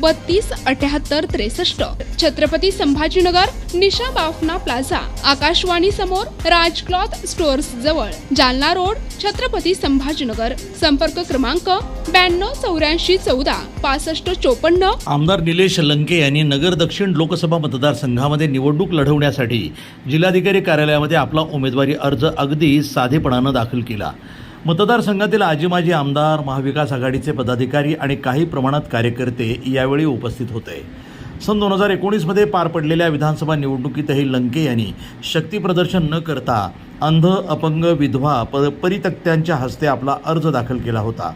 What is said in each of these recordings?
बत्तीस अठ्याहत्तर त्रेसष्ट. छत्रपती संभाजीनगर निशा बाफना प्लाझा. आकाशवाणी समोर राज क्लॉथ स्टोअर्स जवळ. जालना रोड छत्रपती संभाजीनगर. संपर्क क्रमांक ब्याण्णव चौऱ्याऐंशी चौदा पासष्ट चोपन्न. आमदार निलेश लंके यांनी नगर दक्षिण लोकसभा मतदारसंघामध्ये निवडणूक लढवण्यासाठी जिल्हाधिकारी कार्यालयामध्ये आपला उमेदवारी अर्ज अगदी साधेपणानं दाखल केला. मतदारसंघातील आजी माजी आमदार महाविकास आघाडीचे पदाधिकारी आणि काही प्रमाणात कार्यकर्ते यावेळी उपस्थित होते. सन दोन हजार एकोणीसमध्ये पार पडलेल्या विधानसभा निवडणुकीतही लंके यांनी शक्तीप्रदर्शन न करता अंध अपंग विधवा प परितक्त्यांच्या हस्ते आपला अर्ज दाखल केला होता.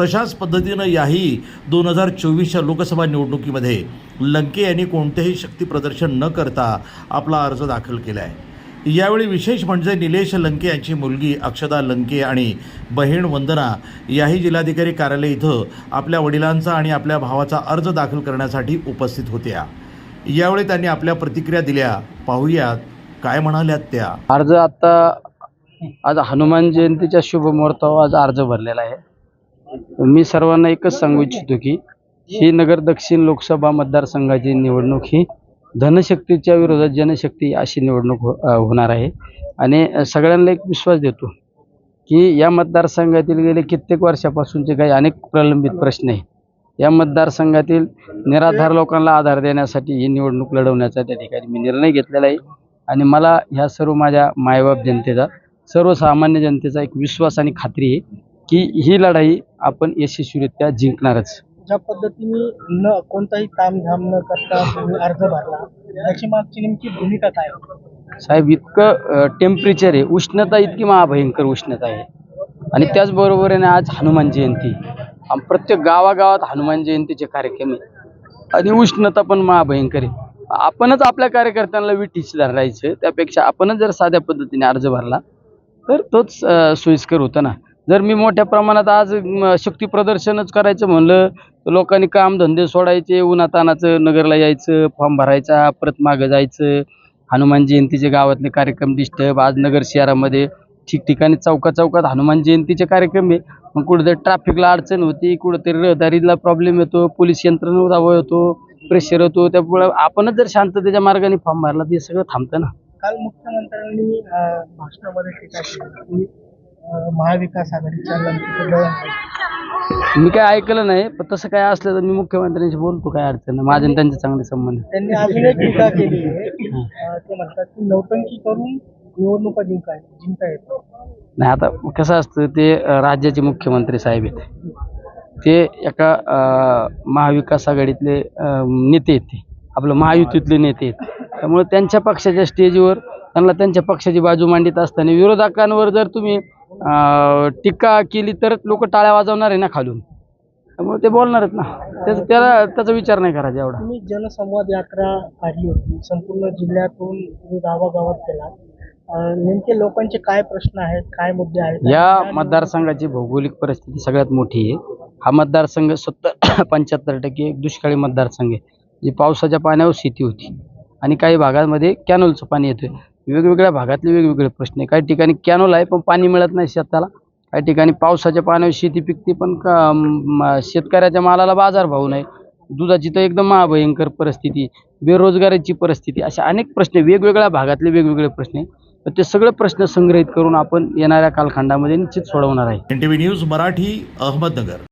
तशाच पद्धतीनं याही दोन हजार चोवीसच्या लोकसभा निवडणुकीमध्ये लंके यांनी कोणतेही शक्तीप्रदर्शन न करता आपला अर्ज दाखल केला आहे यावेळी विशेष म्हणजे निलेश लंके यांची मुलगी अक्षदा लंके आणि बहीण वंदना याही जिल्हाधिकारी कार्यालय इथं आपल्या वडिलांचा आणि आपल्या भावाचा अर्ज दाखल करण्यासाठी उपस्थित होत्या. यावेळी त्यांनी आपल्या प्रतिक्रिया दिल्या. पाहूयात काय म्हणाल्यात त्या. अर्ज आता आज हनुमान जयंतीच्या शुभ मुहूर्तावर आज अर्ज भरलेला आहे. मी सर्वांना एकच सांगू इच्छितो की ही नगर दक्षिण लोकसभा मतदारसंघाची निवडणूक ही धनशक्तीच्या विरोधात जनशक्ती अशी निवडणूक हो होणार आहे. आणि सगळ्यांना एक विश्वास देतो की या मतदारसंघातील गेले कित्येक वर्षापासूनचे काही अनेक प्रलंबित प्रश्न आहे या मतदारसंघातील निराधार लोकांना आधार देण्यासाठी ही निवडणूक लढवण्याचा त्या ठिकाणी मी निर्णय घेतलेला आहे. आणि मला ह्या सर्व माझ्या मायबाप जनतेचा सर्वसामान्य जनतेचा एक विश्वास आणि खात्री आहे की ही लढाई आपण यशस्वीरित्या जिंकणारच. ज्या पद्धतीने न कोणताही तामझाम न करता तुम्ही अर्ज भरला त्याची मागची नेमकी भूमिका काय? साहेब इतकं टेम्परेचर आहे उष्णता इतकी महाभयंकर उष्णता आहे. आणि त्याचबरोबरीने आज हनुमान जयंती. प्रत्येक गावागावात हनुमान जयंतीचे कार्यक्रम आहे आणि उष्णता पण महाभयंकर आहे. आपणच आपल्या कार्यकर्त्यांना विटीच धरायचं त्यापेक्षा आपणच जर साध्या पद्धतीने अर्ज भरला तर तोच सोयीस्कर होतं ना. जर मी मोठ्या प्रमाणात आज शक्ती प्रदर्शनच करायचं म्हणलं तर लोकांनी कामधंदे सोडायचे उन्हातानाचं नगरला यायचं फॉर्म भरायचा परत मागं जायचं. हनुमान जयंतीचे गावातले कार्यक्रम डिस्टर्ब आज नगर शहरामध्ये ठिकठिकाणी चौका चौकात हनुमान जयंतीचे कार्यक्रम आहे. मग कुठेतरी ट्रॅफिकला अडचण होती कुठेतरी रहदारीला प्रॉब्लेम येतो पोलीस यंत्रणा दबाव येतो प्रेशर होतो त्यामुळे आपणच जर शांततेच्या मार्गाने फॉर्म भरला तर सगळं थांबतं ना. काल मुख्यमंत्र्यांनी भाषणामध्ये महाविकास आघाडीच्या. मी काय ऐकलं नाही पण तसं काय असलं तर मी मुख्यमंत्र्यांशी बोलतो काय अडचण नाही. माझे आणि त्यांचे चांगले संबंध आहेत. त्यांनी अजून एक टीका केली आहे. अं, ते म्हणतात की नौटंकी करून निवडणुका जिंकाय जिंकता येतो नाही आता कसं असतं ते अं, राज्याचे मुख्यमंत्री साहेब आहेत. ते एका अं, महाविकास आघाडीतले अं, नेते आहेत ते. आपलं महायुतीतले नेते आहेत. त्यामुळे त्यांच्या पक्षाच्या स्टेजवर त्यांना त्यांच्या पक्षाची बाजू मांडित असताना विरोधकांवर जर तुम्ही टीका केली तर लोक टाळ्या वाजवणार आहे ना खालून. त्यामुळे ते बोलणारच ना. त्याचा त्याला त्याचा विचार नाही करायचा एवढा. तुम्ही जनसंवाद यात्रा काढली होती. संपूर्ण जिल्ह्यातून तुम्ही गावागावात अं, नेमके लोकांचे काय प्रश्न आहेत काय मुद्दे आहेत? या मतदारसंघाची भौगोलिक परिस्थिती सगळ्यात मोठी आहे. हा मतदारसंघ सत्तर पंच्याहत्तर टक्के एक दुष्काळी मतदारसंघ आहे. जी पावसाच्या पाण्यावर शेती होती. आणि काही भागांमध्ये कॅनोलचं पाणी येतं वेगवेगळ्या भागातले वेगवेगळे प्रश्न आहे. काही ठिकाणी कॅनोल आहे पण पाणी मिळत नाही शेताला. काही ठिकाणी पावसाच्या पाण्यावर शेती पिकते पण का शेतकऱ्याच्या मालाला बाजारभाव नाही. दुधाची तर एकदम महाभयंकर परिस्थिती बेरोजगारीची परिस्थिती अशा अनेक प्रश्न वेगवेगळ्या भागातले वेगवेगळे प्रश्न आहे. तर ते सगळे प्रश्न संग्रहित करून आपण येणाऱ्या कालखंडामध्ये निश्चित सोडवणार आहे. N T V news Marathi Ahmednagar.